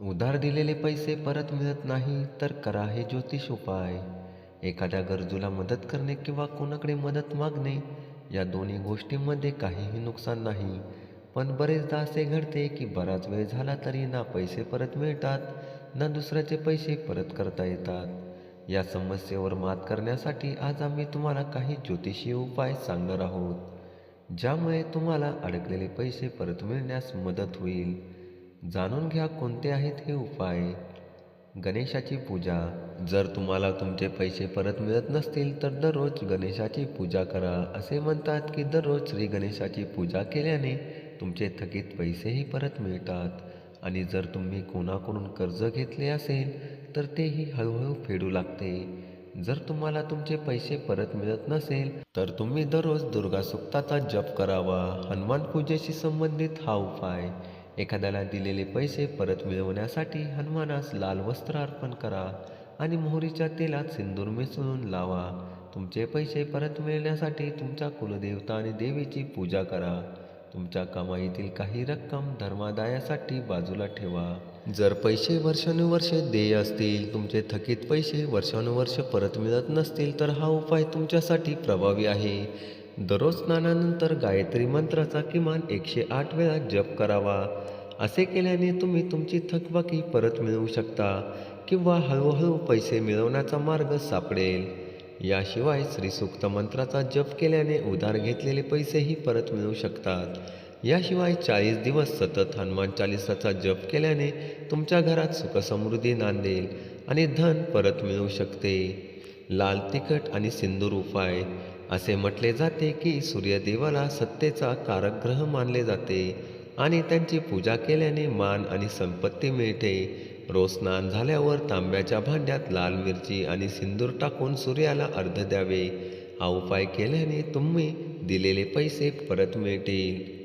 उधार दिलेले पैसे परत मिळत नाही तर करा हे ज्योतिष उपाय. एखाद्या गरजूला मदत करणे किंवा कोणाकडे मदत मागणे या दोन्ही गोष्टींमध्ये काहीही नुकसान नाही. पण बरेचदा असे घडते की बराच वेळ झाला तरी ना पैसे परत मिळतात ना दुसऱ्याचे पैसे परत करता येतात. या समस्येवर मात करण्यासाठी आज आम्ही तुम्हाला काही ज्योतिषीय उपाय सांगणार आहोत ज्यामुळे तुम्हाला अडकलेले पैसे परत मिळण्यास मदत होईल. जाणून घ्या कोणते आहेत हे उपाय. गणेशाची पूजा. जर तुम्हाला तुमचे पैसे परत मिळत नसतील तर दररोज गणेशाची पूजा करा. असे म्हणतात की दररोज श्री गणेशाची पूजा केल्याने तुमचे थकीत पैसेही परत मिळतात. आणि जर तुम्ही कोणाकडून कर्ज घेतले असेल तर तेही हळूहळू फेडू लागते. जर तुम्हाला तुमचे पैसे परत मिळत नसेल तर तुम्ही दररोज दुर्गा सुक्ताचा जप करावा. हनुमान पूजेशी संबंधित हा उपाय. एखाद्याला दिलेले पैसे परत मिळवण्यासाठी हनुमानास लाल वस्त्र अर्पण करा आणि मोहरीच्या तेलात सिंदूर मिसळून लावा. तुमचे पैसे परत मिळण्यासाठी तुमच्या कुलदेवता आणि देवीची पूजा करा. तुमच्या कमाईतील काही रक्कम धर्मादायासाठी बाजूला ठेवा. जर पैसे वर्षानुवर्षे देय असतील तुमचे थकीत पैसे वर्षानुवर्ष परत मिळत नसतील तर हा उपाय तुमच्यासाठी प्रभावी आहे. दररोज स्नानानंतर गायत्री मंत्राचा किमान एकशे आठ वेळा जप करावा. असे केल्याने तुम्ही तुमची थकबाकी परत मिळवू शकता किंवा हळूहळू पैसे मिळवण्याचा मार्ग सापडेल. याशिवाय श्रीसूक्त मंत्राचा जप केल्याने उधार घेतलेले पैसेही परत मिळू शकतात. याशिवाय चाळीस दिवस सतत हनुमान चालिसाचा जप केल्याने तुमच्या घरात सुखसमृद्धी नांदेल आणि धन परत मिळू शकते. लाल तिखट आणि सिंदूर उपाय असे म्हटले जाते की सूर्यदेवाला सत्तेचा कारक ग्रह मानले जाते आणि त्यांची पूजा केल्याने मान आणि संपत्ती मिळते. रोज स्नान झाल्यावर तांब्याच्या भांड्यात लाल मिरची आणि सिंदूर टाकून सूर्याला अर्ध द्यावे. हा उपाय केल्याने तुम्ही दिलेले पैसे परत मिळतील.